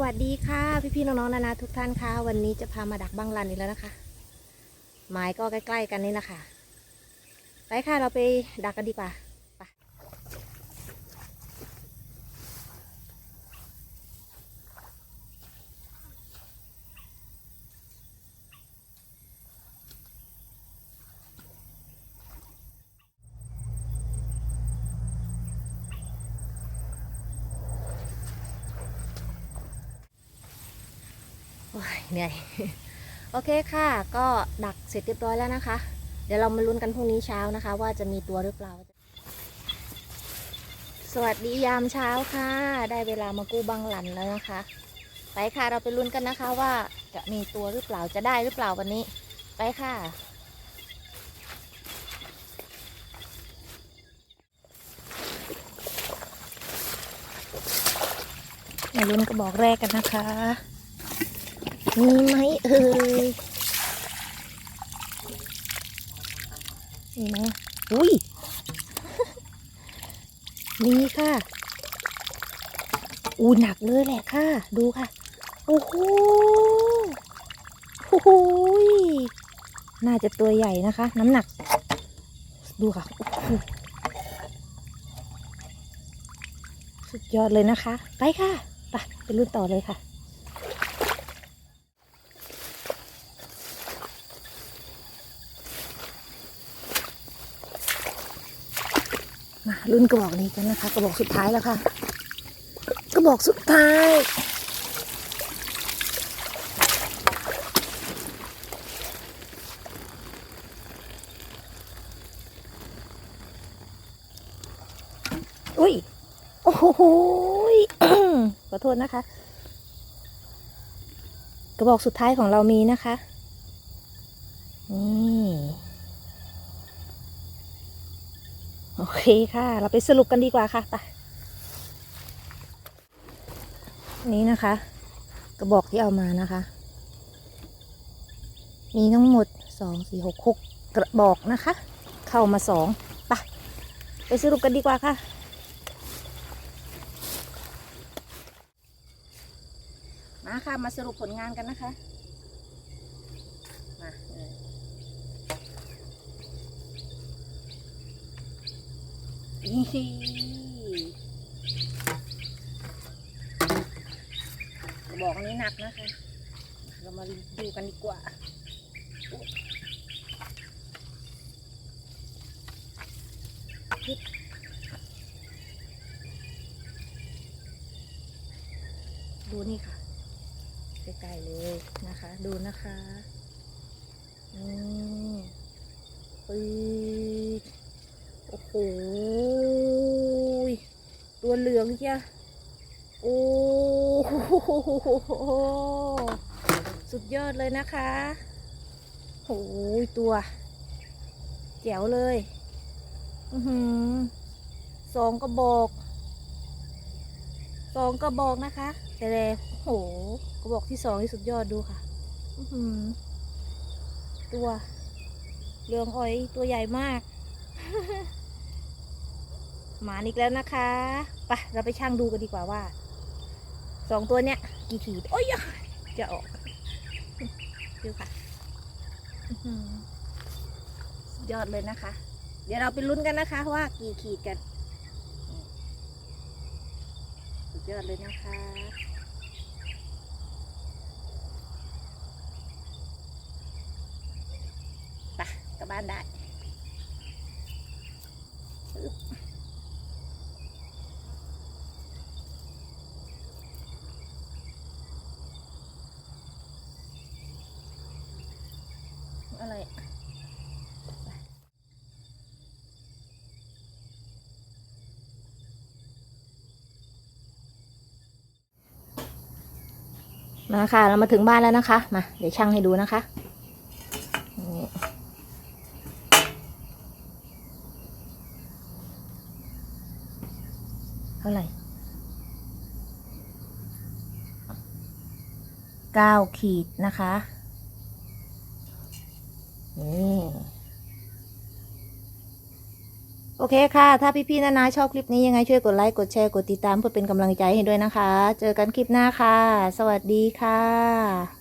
สวัสดีค่ะ พี่ๆน้องๆนานาทุกท่านค่ะ วันนี้จะพามาดักบังลันอีกแล้วนะคะหมายก็ใกล้ ๆ กันนี่แหละค่ะไปค่ะเราไปดักกันดีกว่า เหนื่อยโอเคค่ะ ก็ดักเสร็จเรียบร้อยแล้วนะคะ เดี๋ยวเรามาลุ้นกันพรุ่งนี้เช้านะคะ ว่าจะมีตัวหรือเปล่า สวัสดียามเช้าค่ะ ได้เวลามากู้บังหลันแล้วนะคะ ไปค่ะเราไปลุ้นกันนะคะว่าจะมีตัวหรือเปล่าจะได้หรือเปล่าวันนี้ ไปค่ะมาลุ้นกระบอกแรกกันนะคะ มีไหมเอ่ยมีไหมอุ้ย มีค่ะ อูหนักเลยแหละค่ะ ดูค่ะ โอ้โหโอ้โหยน่าจะตัวใหญ่นะคะ น้ำหนัก ดูค่ะ สุดยอดเลยนะคะ ไปค่ะ ไปไปรุ่นต่อเลยค่ะ มารุ่นกระบอกนี้กันนะคะ กระบอกสุดท้ายแล้วค่ะ กระบอกสุดท้าย อุ้ย โอ้โหขอโทษนะคะ กระบอกสุดท้ายของเรามีนะคะนี่ โอเคค่ะ เราไปสรุปกันดีกว่าค่ะไปนี่นะคะ กระบอกที่เอามานะคะ มีทั้งหมดสองสี่หกหกกระบอกนะคะ เข้ามาสองไปไปสรุปกันดีกว่าค่ะ มาค่ะ มาสรุปผลงานกันนะคะ มาเลย นี่กระบอกอันนี้หนักนะคะ เรามาดูกันดีกว่าดูนี่ค่ะใกล้ๆเลยนะคะ ดูนะคะนี่ปืดโอ้โห เหลืองเชียโอ้โหสุดยอดเลยนะคะโอ้ยตัวแจ๋วเลยอือหือสองกระบอกสองกระบอกนะคะ แต่แลโหกระบอกที่สองที่สุดยอดดูค่ะ อือหือตัวเรืองอ้อยตัวใหญ่มาก หมาอีกแล้วนะคะ ปะเราไปช่างดูกันดีกว่าว่าสองตัวเนี้ยกี่ขีด โอ้ยจะออกดูค่ะยอดเลยนะคะ เดี๋ยวเราไปลุ้นกันนะคะว่ากี่ขีดกันสุดยอดเลยนะคะไปกลับบ้านได้ อะไรมาค่ะ เรามาถึงบ้านแล้วนะคะ มา เดี๋ยวช่างให้ดูนะคะเท่าไหร่เก้าขีดนะคะ โอเคค่ะ ถ้าพี่ๆนานาชอบคลิปนี้ยังไงช่วยกดไลค์ กดแชร์ กดติดตามเพื่อเป็นกำลังใจให้ด้วยนะคะ เจอกันคลิปหน้าค่ะ สวัสดีค่ะ